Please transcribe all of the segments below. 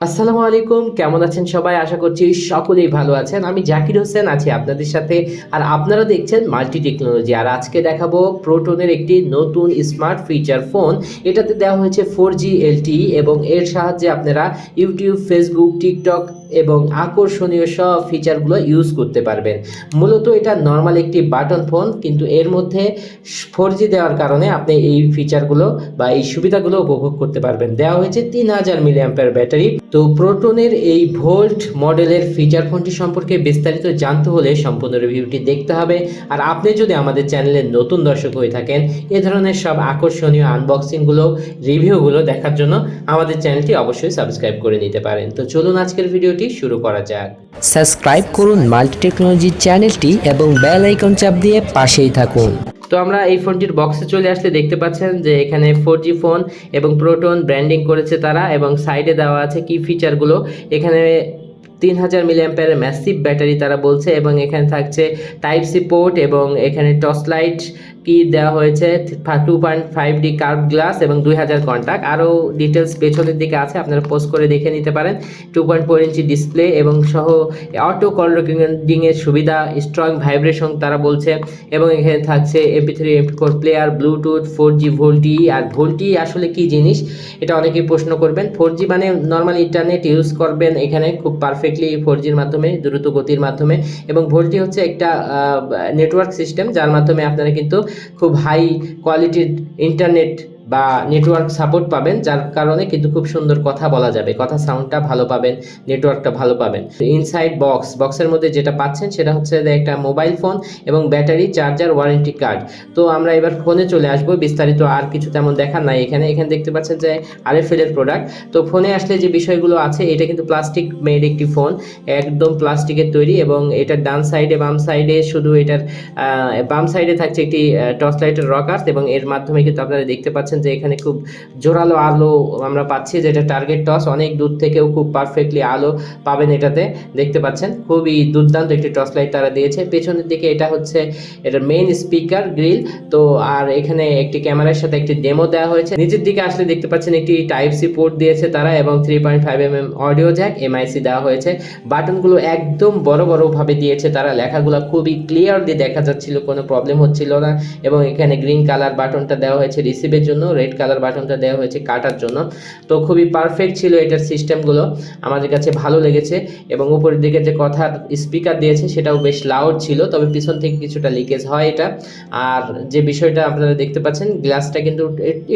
আসসালামু আলাইকুম, কেমন আছেন সবাই? আশা করছি সকলেই ভালো আছেন। আমি জাকির হোসেন, আছি আপনাদের সাথে। আর আপনারা দেখছেন মাল্টি টেকনোলজি। আর আজকে দেখাবো প্রোটনের একটি নতুন স্মার্ট ফিচার ফোন। এটাতে দেওয়া হয়েছে ফোর জি এলটি এবং এর সাহায্যে আপনারা ইউটিউব, ফেসবুক, টিকটক এবং আকর্ষণীয় সব ফিচারগুলো ইউজ করতে পারবেন। মূলত এটা নর্মাল একটি বাটন ফোন কিন্তু এর মধ্যে ফোর জি দেওয়ার কারণে আপনি এই ফিচারগুলো বা এই সুবিধাগুলো উপভোগ করতে পারবেন। দেওয়া হয়েছে তিন হাজার মিলিয়াম্পের ব্যাটারি। তো প্রোটনের এই ভোল্ট মডেলের ফিচার ফোনটি সম্পর্কে বিস্তারিত জানতে হলে সম্পূর্ণ রিভিউটি দেখতে হবে। আর আপনি যদি আমাদের চ্যানেলের নতুন দর্শক হয়ে থাকেন, এ ধরনের সব আকর্ষণীয় আনবক্সিংগুলো রিভিউগুলো দেখার জন্য আমাদের চ্যানেলটি অবশ্যই সাবস্ক্রাইব করে নিতে পারেন। তো চলুন আজকের ভিডিওটি শুরু করা যাক। সাবস্ক্রাইব করুন মাল্টি টেকনোলজি চ্যানেলটি এবং বেল আইকন চাপ দিয়ে পাশেই থাকুন। তো আমরা এই ফোনটির বক্সে চলে আসলে দেখতে পাচ্ছেন যে এখানে ফোর ফোন এবং প্রোটন ব্র্যান্ডিং করেছে তারা এবং সাইডে দেওয়া আছে কি ফিচারগুলো এখানে তিন হাজার মিলি অ্যাম্পের ম্যাসিভ ব্যাটারি তারা বলছে এবং এখানে থাকছে টাইপ সি পোর্ট এবং এখানে টর্চ লাইট কি দেওয়া হয়েছে? Two point five D curve glass এবং দুই হাজার কন্ট্যাক্ট আরও ডিটেলস পেছনের দিকে আছে, আপনারা পোস্ট করে দেখে নিতে পারেন। Two point four inch display এবং সহ অটো কল রেকর্ডিংয়ের সুবিধা স্ট্রং ভাইব্রেশন তারা বলছে। এবং এখানে থাকছে MP three MP four player Bluetooth four G VoLTE আর ভোল্টি আসলে কি জিনিস? এটা অনেকেই প্রশ্ন করবেন। ফোর জি মানে নর্মাল ইন্টারনেট ইউজ করবেন এখানে খুব পারফেক্টলি ফোর জির মাধ্যমে, দ্রুত গতির মাধ্যমে। এবং ভোল্টি হচ্ছে একটা নেটওয়ার্ক সিস্টেম যার মাধ্যমে আপনারা কিন্তু খুব হাই কোয়ালিটির ইন্টারনেট বা নেটওয়ার্ক সাপোর্ট পাবেন, যার কারণে কিন্তু খুব সুন্দর কথা বলা যাবে। কথা সাউন্ডটা ভালো পাবেন নেটওয়ার্কটা ভালো পাবেন। ইনসাইড বক্স বক্সের মধ্যে যেটা পাচ্ছেন সেটা হচ্ছে একটা মোবাইল ফোন এবং ব্যাটারি চার্জার ওয়ারেন্টি কার্ড তো আমরা এবার ফোনে চলে আসব, বিস্তারিত আর কিছু তেমন দেখার নাই এখানে। এখানে দেখতে পাচ্ছেন যে আরএফএল এর প্রোডাক্ট তো ফোনে আসলে যে বিষয়গুলো আছে, এটা কিন্তু প্লাস্টিক মেড একটি ফোন একদম প্লাস্টিকের তৈরি এবং এটার ডান সাইডে বাম সাইডে শুধু এটার বাম সাইডে থাকছে একটি টর্চ লাইটের রকার্স এবং এর মাধ্যমে কিন্তু আপনারা দেখতে পাচ্ছেন যে এখানে খুব জোরালো আলো আমরা পাচ্ছি যেটা টার্গেট টস অনেক দূর থেকেও খুব পারফেক্টলি আলো পাবেন এটাতে, দেখতে পাচ্ছেন। খুবই দুর্দান্ত একটি টর্চ লাইট তারা দিয়েছে। পেছনের দিকে এটা হচ্ছে এটার মেইন স্পিকার গ্রিল তো আর এখানে একটি ক্যামেরার সাথে একটি ডেমো দেওয়া হয়েছে। নিচের দিকে আসলে দেখতে পাচ্ছেন একটি টাইপ সি পোর্ট দিয়েছে তারা এবং three point five M M audio jack MIC দেওয়া হয়েছে। বাটনগুলো একদম বড় বড় ভাবে দিয়েছে তারা, লেখাগুলো খুবই ক্লিয়ারলি দেখা যাচ্ছিল, কোনো প্রবলেম হচ্ছিল না এবং এখানে গ্রিন কালার বাটনটা দেওয়া হয়েছে রিসিভের জন্য। রেড কালার বাটনটা দেওয়া হয়েছে কাটার জন্য। তো খুবই পারফেক্ট ছিল এটার সিস্টেমগুলো আমাদের কাছে ভালো লেগেছে এবং উপরের দিকে যে কথার স্পিকার দিয়েছে সেটাও বেশ লাউড ছিল, তবে পিছন থেকে কিছুটা লিকেজ হয় এটা। আর যে বিষয়টা আপনারা দেখতে পাচ্ছেন গ্লাসটা কিন্তু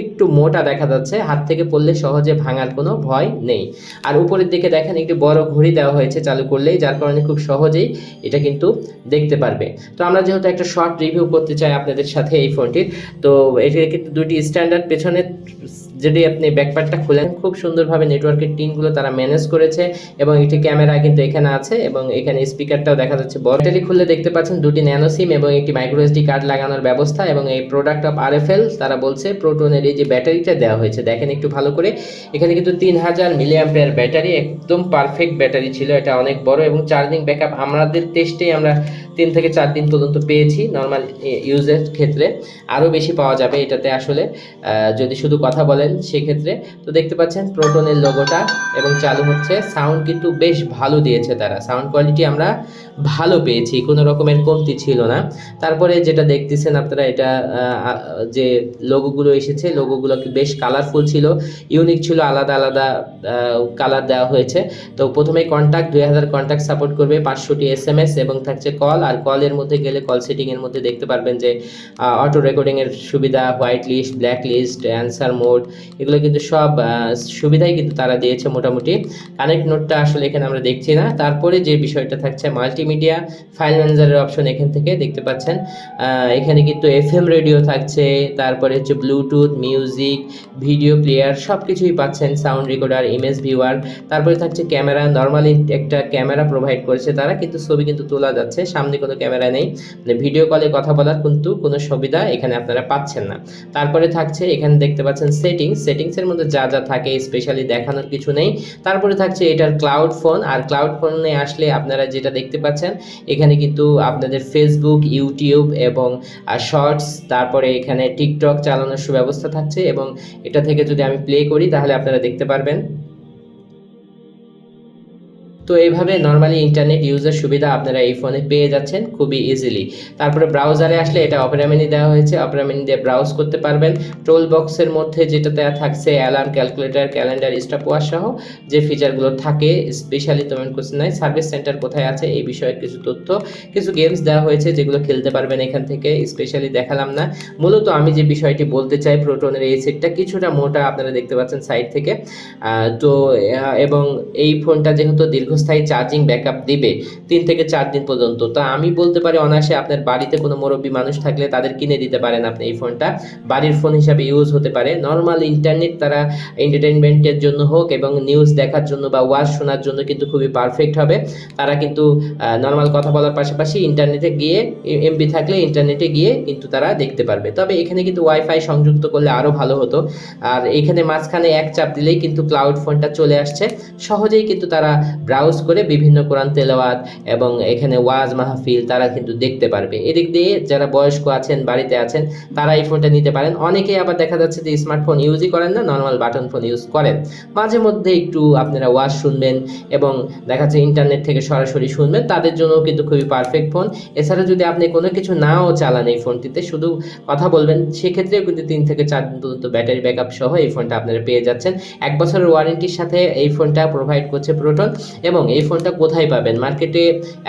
একটু মোটা দেখা যাচ্ছে, হাত থেকে পড়লে সহজে ভাঙার কোনো ভয় নেই। আর উপরের দিকে দেখেন একটি বড় ঘড়ি দেওয়া হয়েছে চালু করলেই, যার কারণে খুব সহজেই এটা কিন্তু দেখতে পারবে। তো আমরা যেহেতু একটা শর্ট রিভিউ করতে চাই আপনাদের সাথে এই ফোনটির, তো এটির কিন্তু দুটি স্ট্যান্ডার্ড পেছনে যদি আপনি ব্যাকপ্যাকটা খুলেন, খুব সুন্দরভাবে নেটওয়ার্কের টিনগুলো তারা ম্যানেজ করেছে এবং একটি ক্যামেরা কিন্তু এখানে আছে এবং এখানে স্পিকারটাও দেখা যাচ্ছে। ব্যাটারি খুললে দেখতে পাচ্ছেন দুটি ন্যানো সিম এবং একটি মাইক্রো এসডি কার্ড লাগানোর ব্যবস্থা এবং এই প্রোডাক্ট অফ আরএফএল তারা বলছে প্রোটনের এই যে ব্যাটারিটা দেওয়া হয়েছে, দেখেন একটু ভালো করে। এখানে কিন্তু তিন হাজার মিলি অ্যাম্পেয়ার ব্যাটারি, একদম পারফেক্ট ব্যাটারি ছিল। এটা অনেক বড় এবং চার্জিং ব্যাকআপ আমাদের টেস্টেই আমরা তিন থেকে চার দিন পর্যন্ত পেয়েছি নর্মাল ইউজের ক্ষেত্রে। আরও বেশি পাওয়া যাবে এটাতে আসলে। যদি শুধু কথা বলেন সেক্ষেত্রে, তো দেখতে পাচ্ছেন প্রোটনের লোগোটা এবং চালু হচ্ছে। সাউন্ড কিন্তু বেশ ভালো দিয়েছে তারা। সাউন্ড কোয়ালিটি আমরা ভালো পেয়েছি, কোনো রকমের কমতি ছিল না। তারপরে যেটা দেখতেছেন আপনারা, এটা যে লোগোগুলো এসেছে লোগোগুলো বেশ কালারফুল ছিল ইউনিক ছিল, আলাদা আলাদা কালার দেওয়া হয়েছে। তো প্রথমে কন্ট্যাক্ট দুই হাজার কন্ট্যাক্ট সাপোর্ট করবে পাঁচশোটি এস এম এস এবং থাকছে কল আর কলের মধ্যে গেলে কল সেটিংয়ের মধ্যে দেখতে পারবেন যে অটো রেকর্ডিংয়ের সুবিধা white list black list answer mode এগুলো কিন্তু সব সুবিধাই কিন্তু তারা দিয়েছে মোটামুটি। কানেক্ট নোটটা আসলে এখানে আমরা দেখছি না। তারপরে যে বিষয়টা থাকছে মাল্টিমিডিয়া ফাইল ম্যানেজারের অপশন এখান থেকে দেখতে পাচ্ছেন। এখানে কিন্তু এফএম রেডিও থাকছে, তারপরে হচ্ছে ব্লুটুথ মিউজিক ভিডিও প্লেয়ার সব কিছুই পাচ্ছেন সাউন্ড রেকর্ডার ইমেজ ভিউয়ার তারপরে থাকছে ক্যামেরা নর্মালি একটা ক্যামেরা প্রোভাইড করেছে তারা, কিন্তু ছবি কিন্তু তোলা যাচ্ছে, সামনে কোনো ক্যামেরা নেই। মানে ভিডিও কলে কথা বলার কিন্তু কোনো সুবিধা এখানে আপনারা পাচ্ছেন না। তারপরে থাকছে, এখানে দেখতে পাচ্ছেন সেটিংস সেটিংসের মধ্যে যা যা থাকে স্পেশালি দেখানোর কিছু নেই। তারপরে থাকছে এটার ক্লাউড ফোন আর ক্লাউড ফোনে আসলে আপনারা যেটা দেখতে পাচ্ছেন, এখানে কিন্তু আপনাদের ফেসবুক ইউটিউব এবং শর্টস তারপরে এখানে টিকটক চালানোর সুব্যবস্থা থাকছে এবং এটা থেকে যদি আমি প্লে করি, তাহলে আপনারা দেখতে পারবেন। তো এইভাবে নর্মালি ইন্টারনেট ইউজের সুবিধা আপনারা এই ফোনে পেয়ে যাচ্ছেন খুবই ইজিলি তারপরে ব্রাউজারে আসলে এটা অপেরা মিনি দেওয়া হয়েছে। অপেরা মিনি দিয়ে ব্রাউজ করতে পারবেন। টোল বক্সের মধ্যে যেটাতে থাকছে অ্যালার্ম ক্যালকুলেটর ক্যালেন্ডার স্টপ সহ যে ফিচারগুলো থাকে স্পেশালি তোমার কিছু নাই। সার্ভিস সেন্টার কোথায় আছে এই বিষয়ে কিছু তথ্য, কিছু গেমস দেওয়া হয়েছে যেগুলো খেলতে পারবেন এখান থেকে স্পেশালি দেখালাম না। মূলত আমি যে বিষয়টি বলতে চাই প্রোটনের এই সেটটা কিছুটা মোটা আপনারা দেখতে পাচ্ছেন সাইড থেকে। তো এবং এই ফোনটা যেহেতু দীর্ঘস্থায়ী চার্জিং ব্যাকআপ দিবে তিন থেকে চার দিন পর্যন্ত। তা আমি বলতে পারি অনায়াসে আপনার বাড়িতে কোনো মুরব্বী মানুষ থাকলে তাদের কিনে দিতে পারেন আপনি এই ফোনটা বাড়ির ফোন হিসাবে ইউজ হতে পারে। নর্মাল ইন্টারনেট তারা এন্টারটেনমেন্টের জন্য হোক এবং নিউজ দেখার জন্য বা ওয়াজ শোনার জন্য কিন্তু খুবই পারফেক্ট হবে। তারা কিন্তু নর্মাল কথা বলার পাশাপাশি ইন্টারনেটে গিয়ে এমবি থাকলে ইন্টারনেটে গিয়ে কিন্তু তারা দেখতে পারবে। তবে এখানে কিন্তু ওয়াইফাই সংযুক্ত করলে আরও ভালো হতো। আর এখানে মাঝখানে এক চাপ দিলেই কিন্তু ক্লাউড ফোনটা চলে আসছে। সহজেই কিন্তু তারা ব্রাউজ করে বিভিন্ন কোরআন তেলাওয়াত এবং এখানে ওয়াজ মাহফিল তারা কিন্তু দেখতে পারবে। এদিক দিয়ে যারা বয়স্ক আছেন, বাড়িতে আছেন, তারা এই ফোনটা নিতে পারেন। অনেকেই আবার দেখা যাচ্ছে যে স্মার্টফোন ইউজই করেন না নর্মাল বাটন ফোন ইউজ করেন। মাঝে মধ্যে একটু আপনারা ওয়াজ শুনবেন এবং দেখা যাচ্ছে ইন্টারনেট থেকে সরাসরি শুনবেন, তাদের জন্য কিন্তু খুবই পারফেক্ট ফোন এছাড়া যদি আপনি কোনো কিছু নাও চালান এই ফোনটিতে, শুধু কথা বলবেন, সেক্ষেত্রেও কিন্তু তিন থেকে চার দিন পর্যন্ত ব্যাটারি ব্যাকআপ সহ এই ফোনটা আপনারা পেয়ে যাচ্ছেন। এক বছরের ওয়ারেন্টির সাথে এই ফোনটা প্রোভাইড করছে প্রোটন এবং এই ফোনটা কোথায় পাবেন? মার্কেটে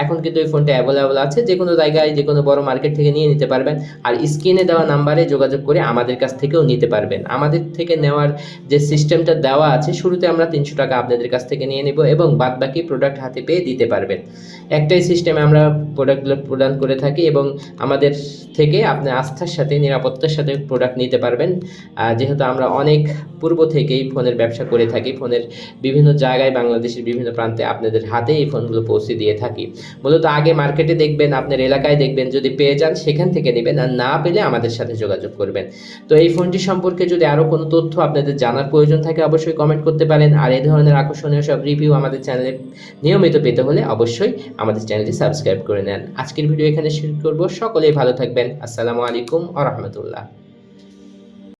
এখন কিন্তু এই ফোনটা অ্যাভেলেবল আছে যে কোনো জায়গায় যে কোনো বড় মার্কেট থেকে নিয়ে নিতে পারবেন। আর স্ক্রিনে দেওয়া নাম্বারে যোগাযোগ করে আমাদের কাছ থেকেও নিতে পারবেন। আমাদের থেকে নেওয়ার যে সিস্টেমটা দেওয়া আছে, শুরুতে আমরা তিনশো টাকা আপনাদের কাছ থেকে নিয়ে নিব এবং বাদ বাকি প্রোডাক্ট হাতে পেয়ে দিতে পারবেন। একটাই সিস্টেমে আমরা প্রোডাক্টগুলো প্রদান করে থাকি এবং আমাদের থেকে আপনি আস্থার সাথে, নিরাপত্তার সাথে প্রোডাক্ট নিতে পারবেন। যেহেতু আমরা অনেক পূর্ব থেকেই ফোনের ব্যবসা করে থাকি। ফোনের বিভিন্ন জায়গায় বাংলাদেশের বিভিন্ন প্রান্তে আপনাদের হাতে এই ফোনগুলো পৌঁছে দিয়ে থাকি। মূলত আগে মার্কেটে দেখবেন, আপনার এলাকায় দেখবেন, যদি পেয়ে যান, সেখান থেকে নেবেন আর না পেলে আমাদের সাথে যোগাযোগ করবেন। তো এই ফোনটি সম্পর্কে যদি আরও কোনো তথ্য আপনাদের জানার প্রয়োজন থাকে, অবশ্যই কমেন্ট করতে পারেন। আর এই ধরনের আকর্ষণীয় সব রিভিউ আমাদের চ্যানেলে নিয়মিত পেতে হলে অবশ্যই আমাদের চ্যানেলটি সাবস্ক্রাইব করে নেন। আজকের ভিডিও এখানে শুরু করব। সকলেই ভালো থাকবেন। আসসালামু আলাইকুম আ রহমতুল্লাহ।